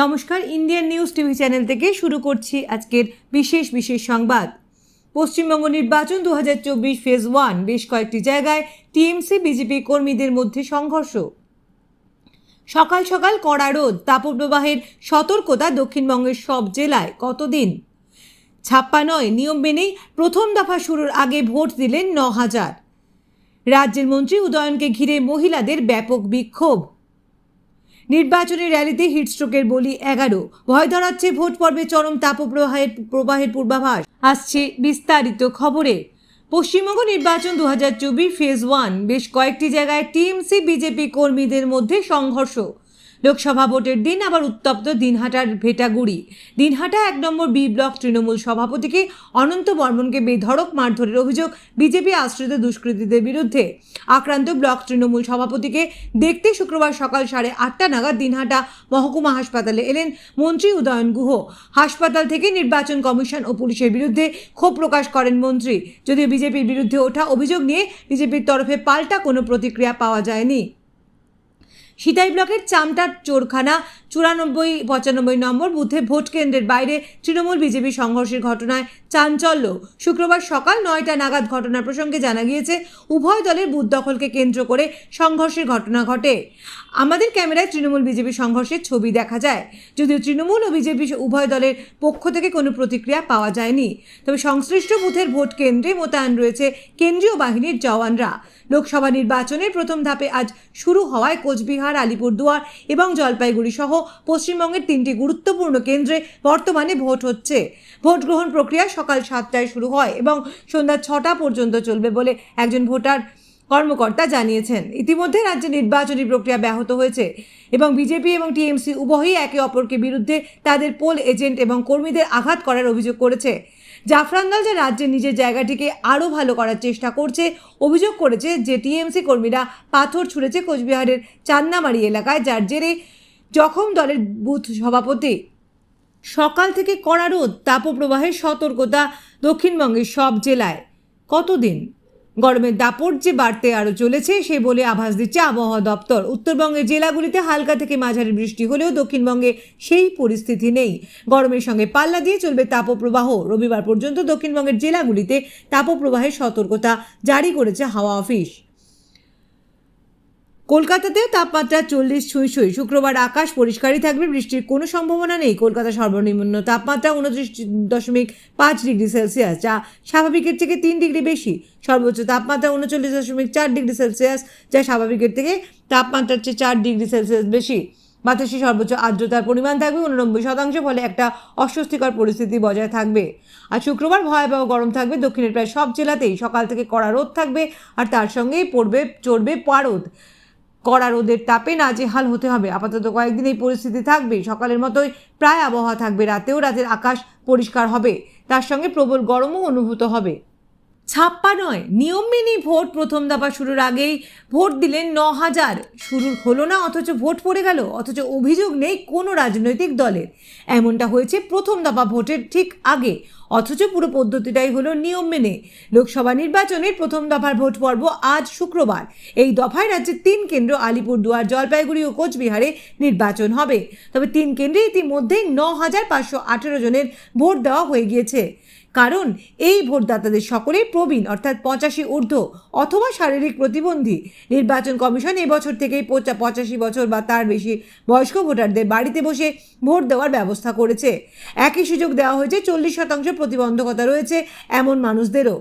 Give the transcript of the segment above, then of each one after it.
নমস্কার, Indian news TV channel থেকে শুরু করছি আজকের বিশেষ বিশেষ সংবাদ। পশ্চিমবঙ্গ নির্বাচন দু ফেজ ওয়ান, বেশ কয়েকটি জায়গায় টিএমসি, বিজেপি কর্মীদের মধ্যে সংঘর্ষ। সকাল সকাল কড়া রোদ, তাপপ্রবাহের সতর্কতা দক্ষিণবঙ্গের সব জেলায় কতদিন? ছাপ্পা নয়, নিয়ম মেনেই প্রথম দফা শুরুর আগে ভোট দিলেন ন হাজার। রাজ্যের মন্ত্রী উদয়নকে ঘিরে মহিলাদের ব্যাপক বিক্ষোভ। নির্বাচনী র্যালিতে হিটস্ট্রোকের বলি এগারো। ভয় ধরাচ্ছে ভোট পর্বে চরম তাপপ্রবাহের, প্রবাহের পূর্বাভাস। আসছে বিস্তারিত খবরে। পশ্চিমবঙ্গ নির্বাচন দু হাজার চব্বিশ ফেজ ওয়ান। বেশ কয়েকটি জায়গায় টিএমসি, বিজেপি কর্মীদের মধ্যে সংঘর্ষ। লোকসভা ভোটের দিন আবার উত্তপ্ত দিনহাটার ভেটাগুড়ি। দিনহাটা এক নম্বর বি ব্লক তৃণমূল সভাপতিকে অনন্ত বর্মনকে বেধড়ক মারধরের অভিযোগ বিজেপি আশ্রিত দুষ্কৃতীদের বিরুদ্ধে। আক্রান্ত ব্লক তৃণমূল সভাপতিকে দেখতে শুক্রবার সকাল সাড়ে আটটা নাগাদ দিনহাটা মহকুমা হাসপাতালে এলেন মন্ত্রী উদয়ন গুহ। হাসপাতাল থেকে নির্বাচন কমিশন ও পুলিশের বিরুদ্ধে ক্ষোভ প্রকাশ করেন মন্ত্রী। যদিও বিজেপির বিরুদ্ধে ওঠা অভিযোগ নিয়ে বিজেপির তরফে পাল্টা কোনো প্রতিক্রিয়া পাওয়া যায়নি। সিতাই ব্লকের চামটার চোরখানা, চুরানব্বই, পঁচানব্বই নম্বর বুথে ভোট কেন্দ্রের বাইরে তৃণমূল বিজেপি সংঘর্ষের ঘটনায় চাঞ্চল্য। শুক্রবার সকাল নয়টা নাগাদ ঘটনা প্রসঙ্গে জানা গিয়েছে, উভয় দলের বুথ দখলকে কেন্দ্র করে সংঘর্ষের ঘটনা ঘটে। আমাদের ক্যামেরায় তৃণমূল বিজেপি সংঘর্ষের ছবি দেখা যায়। যদিও তৃণমূল ও বিজেপি উভয় দলের পক্ষ থেকে কোনো প্রতিক্রিয়া পাওয়া যায়নি। তবে সংশ্লিষ্ট বুথের ভোট কেন্দ্রে মোতায়েন রয়েছে কেন্দ্রীয় বাহিনীর জওয়ানরা। লোকসভা নির্বাচনের প্রথম ধাপে আজ শুরু হওয়ায় কোচবিহার, আলিপুরদুয়ার এবং জলপাইগুড়ি সহ পশ্চিমবঙ্গের তিনটি গুরুত্বপূর্ণ কেন্দ্রে বর্তমানে ভোট হচ্ছে। ভোট গ্রহণ প্রক্রিয়া সকাল সাতটায় শুরু হয় এবং সন্ধ্যা ছটা পর্যন্ত চলবে বলে একজন ভোটার কর্মকর্তা জানিয়েছেন, ইতিমধ্যে রাজ্যে নির্বাচনী প্রক্রিয়া ব্যাহত হয়েছে এবং বিজেপি এবং টিএমসি উভয়ই একে অপরকে বিরুদ্ধে তাদের পোল এজেন্ট এবং কর্মীদের আঘাত করার অভিযোগ করেছে। জাফরানদল যে রাজ্যের নিজের জায়গাটিকে আরও ভালো করার চেষ্টা করছে, অভিযোগ করেছে যে টিএমসি কর্মীরা পাথর ছুঁড়েছে কোচবিহারের চান্নামারি এলাকায়, যার জেরে জখম দলের বুথ সভাপতি। সকাল থেকে কড়া রোদ, তাপপ্রবাহের সতর্কতা দক্ষিণবঙ্গের সব জেলায়। কতদিন? গরমের দাপট যে বাড়তে আরও চলেছে, সে বলে আভাস দিচ্ছে আবহাওয়া দপ্তর। উত্তরবঙ্গের জেলাগুলিতে হালকা থেকে মাঝারি বৃষ্টি হলেও দক্ষিণবঙ্গে সেই পরিস্থিতি নেই। গরমের সঙ্গে পাল্লা দিয়ে চলবে তাপপ্রবাহ। রবিবার পর্যন্ত দক্ষিণবঙ্গের জেলাগুলিতে তাপপ্রবাহের সতর্কতা জারি করেছে হাওয়া অফিস। কলকাতাতেও তাপমাত্রা চল্লিশ ছুঁই ছুঁই। শুক্রবার আকাশ পরিষ্কারই থাকবে, বৃষ্টির কোনো সম্ভাবনা নেই। কলকাতা সর্বনিম্ন তাপমাত্রা উনত্রিশ দশমিক পাঁচ ডিগ্রি সেলসিয়াস, যা স্বাভাবিকের থেকে তিন ডিগ্রি বেশি। সর্বোচ্চ তাপমাত্রা উনচল্লিশ দশমিক চার ডিগ্রি সেলসিয়াস, যা স্বাভাবিকের থেকে তাপমাত্রার চেয়ে চার ডিগ্রি সেলসিয়াস বেশি। বাতাসে সর্বোচ্চ আর্দ্রতার পরিমাণ থাকবে উননব্বই শতাংশ, ফলে একটা অস্বস্তিকর পরিস্থিতি বজায় থাকবে। আর শুক্রবার ভয়াবহ গরম থাকবে। দক্ষিণের প্রায় সব জেলাতেই সকাল থেকে কড়া রোদ থাকবে, আর তার সঙ্গেই পড়বে, চড়বে পারদ। কড়া রোদের তাপে না হাল হতে হবে। আপাতত কয়েকদিন এই পরিস্থিতি থাকবে। সকালের মতোই প্রায় আবহাওয়া থাকবে, রাতেও রাতের আকাশ পরিষ্কার হবে। তার সঙ্গে প্রবল গরমও অনুভূত হবে। ছাপ্পা নয়, নিয়ম মেনেই ভোট প্রথম দফা শুরুর আগেই ভোট দিলেন ন হাজার। শুরু হলো না, অথচ ভোট পড়ে গেল, অথচ অভিযোগ নেই কোনো রাজনৈতিক দলের। এমনটা হয়েছে প্রথম দফা ভোটের ঠিক আগে, অথচ পুরো পদ্ধতিটাই হলো নিয়ম মেনে। লোকসভা নির্বাচনের প্রথম দফার ভোট পর্ব আজ শুক্রবার। এই দফায় রাজ্যের তিন কেন্দ্র, আলিপুরদুয়ার, জলপাইগুড়ি ও কোচবিহারে নির্বাচন হবে। তবে তিন কেন্দ্রে ইতিমধ্যেই ন হাজার পাঁচশো আঠেরো জনের ভোট দেওয়া হয়ে গিয়েছে। কারণ এই ভোটদাতাদের সকলেই প্রবীণ, অর্থাৎ পঁচাশি ঊর্ধ্ব অথবা শারীরিক প্রতিবন্ধী। নির্বাচন কমিশন এবছর থেকেই পচা পঁচাশি বছর বা তার বেশি বয়স্ক ভোটারদের বাড়িতে বসে ভোট দেওয়ার ব্যবস্থা করেছে। একই সুযোগ দেওয়া হয়েছে, চল্লিশ শতাংশ প্রতিবন্ধকতা রয়েছে এমন মানুষদেরও।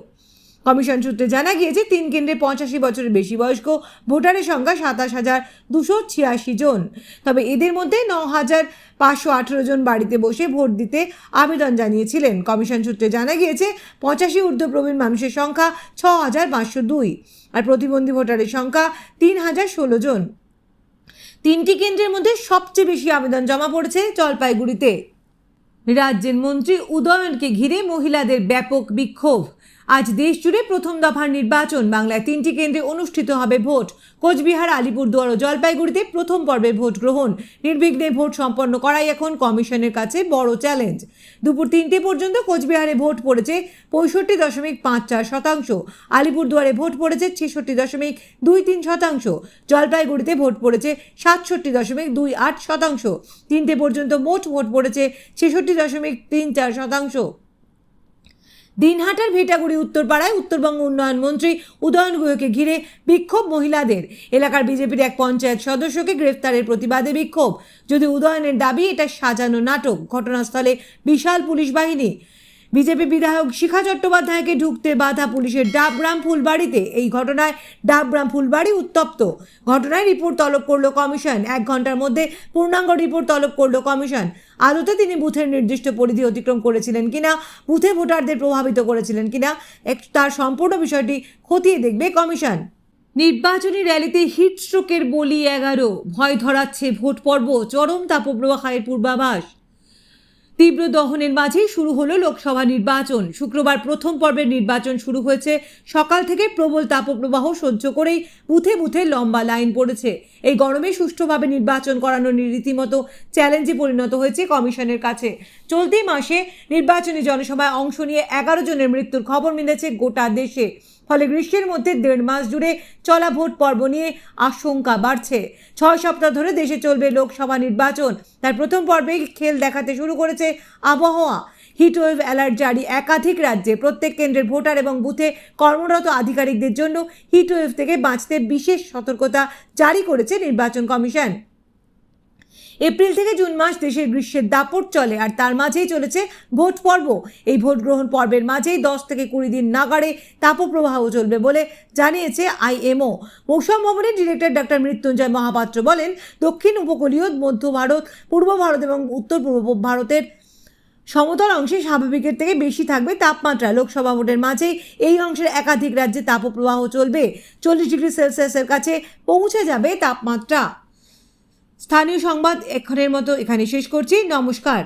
কমিশন সূত্রে জানা গিয়েছে, তিন কেন্দ্রে পঁচাশি বছরের বেশি বয়স্ক, ভোটারের সংখ্যা সাতাশ হাজার দুশো ছিয়াশি জন। তবে এদের মধ্যে ন হাজার পাঁচশো আঠেরো জন বাড়িতে বসে ভোট দিতে আবেদন জানিয়েছিলেন। কমিশন সূত্রে জানা গিয়েছে, পঁচাশি ঊর্ধ্বপ্রবীণ মানুষের সংখ্যা ছ হাজার পাঁচশো দুই আর প্রতিবন্ধী ভোটারের সংখ্যা তিন হাজার ষোলো জন। তিনটি কেন্দ্রের মধ্যে সবচেয়ে বেশি আবেদন জমা পড়েছে জলপাইগুড়িতে। রাজ্যের মন্ত্রী উদয়নকে ঘিরে মহিলাদের ব্যাপক বিক্ষোভ। আজ দেশ জুড়ে প্রথম দফার নির্বাচন, বাংলায় তিনটি কেন্দ্রে অনুষ্ঠিত হবে ভোট। কোচবিহার, আলিপুরদুয়ার ও জলপাইগুড়িতে প্রথম পর্বে ভোট গ্রহণ। নির্বিঘ্নে ভোট সম্পন্ন করাই এখন কমিশনের কাছে বড় চ্যালেঞ্জ। দুপুর তিনটে পর্যন্ত কোচবিহারে ভোট পড়েছে পঁয়ষট্টি দশমিক পাঁচ চার শতাংশ। আলিপুরদুয়ারে ভোট পড়েছে ছেষট্টি দশমিক দুই তিন শতাংশ। জলপাইগুড়িতে ভোট পড়েছে সাতষট্টি দশমিক দুই আট শতাংশ। তিনটে পর্যন্ত মোট ভোট পড়েছে ছেষট্টি দশমিক তিন চার শতাংশ। দিনহাটার ভেটাগুড়ি উত্তরপাড়ায় উত্তরবঙ্গ উন্নয়ন মন্ত্রী উদয়ন গুহকে ঘিরে বিক্ষোভ মহিলাদের। এলাকার বিজেপির এক পঞ্চায়েত সদস্যকে গ্রেফতারের প্রতিবাদে বিক্ষোভ। যদি উদয়নের দাবি, এটা সাজানো নাটক, ঘটনাস্থলে বিশাল পুলিশ বাহিনী। বিজেপি বিধায়ক শিখা চট্টোপাধ্যায়কে ঢুকতে বাধা পুলিশের ডাবগ্রাম ফুলবাড়িতে। এই ঘটনায় ডাবগ্রাম ফুলবাড়ি উত্তপ্ত। ঘটনায় রিপোর্ট তলব করল কমিশন। এক ঘণ্টার মধ্যে পূর্ণাঙ্গ রিপোর্ট তলব করল কমিশন। আদতে তিনি বুথের নির্দিষ্ট পরিধি অতিক্রম করেছিলেন কিনা, বুথে ভোটারদের প্রভাবিত করেছিলেন কিনা তার সম্পূর্ণ বিষয়টি খতিয়ে দেখবে কমিশন। নির্বাচনী র্যালিতে হিট স্ট্রোকের বলি এগারো। ভয় ধরাচ্ছে ভোট পর্ব চরম তাপপ্রবাহের পূর্বাভাস। তীব্র দহনের মাঝেই শুরু হলো লোকসভা নির্বাচন। শুক্রবার প্রথম পর্বের নির্বাচন শুরু হয়েছে। সকাল থেকে প্রবল তাপপ্রবাহ সহ্য করেই বুথে বুথে লম্বা লাইন পড়েছে। এই গরমে সুষ্ঠুভাবে নির্বাচন করানো রীতিমতো চ্যালেঞ্জে পরিণত হয়েছে কমিশনের কাছে। চলতি মাসে নির্বাচনী জনসভায় অংশ নিয়ে এগারো জনের মৃত্যুর খবর মিলেছে গোটা দেশে। ফলে গ্রীষ্মের মধ্যে দেড় মাস জুড়ে চলা ভোট পর্ব নিয়ে আশঙ্কা বাড়ছে। ছয় সপ্তাহ ধরে দেশে চলবে লোকসভা নির্বাচন। তার প্রথম পর্বেই খেল দেখাতে শুরু করেছে আবহাওয়া। হিটওয়েভ অ্যালার্ট জারি একাধিক রাজ্যে। প্রত্যেক কেন্দ্রের ভোটার এবং বুথে কর্মরত আধিকারিকদের জন্য হিটওয়েভ থেকে বাঁচতে বিশেষ সতর্কতা জারি করেছে নির্বাচন কমিশন। এপ্রিল থেকে জুন মাস দেশের গ্রীষ্মের দাপট চলে আর তার মাঝেই চলেছে ভোট পর্ব। এই ভোট গ্রহণ পর্বের মাঝেই দশ থেকে কুড়ি দিন নাগাড়ে তাপপ্রবাহ চলবে বলে জানিয়েছে আইএমও মৌসুম ভবনের ডিরেক্টর ডক্টর মৃত্যুঞ্জয় মহাপাত্র বলেন, দক্ষিণ উপকূলীয়, মধ্য ভারত, পূর্ব ভারত এবং উত্তর পূর্ব ভারতের সমতল অংশে স্বাভাবিকের থেকে বেশি থাকবে তাপমাত্রা। লোকসভা ভোটের মাঝেই এই অংশের একাধিক রাজ্যে তাপপ্রবাহ চলবে। চল্লিশ ডিগ্রি সেলসিয়াসের কাছে পৌঁছে যাবে তাপমাত্রা। স্থানীয় সংবাদ এক্ষণের মতো এখানে শেষ করছি। নমস্কার।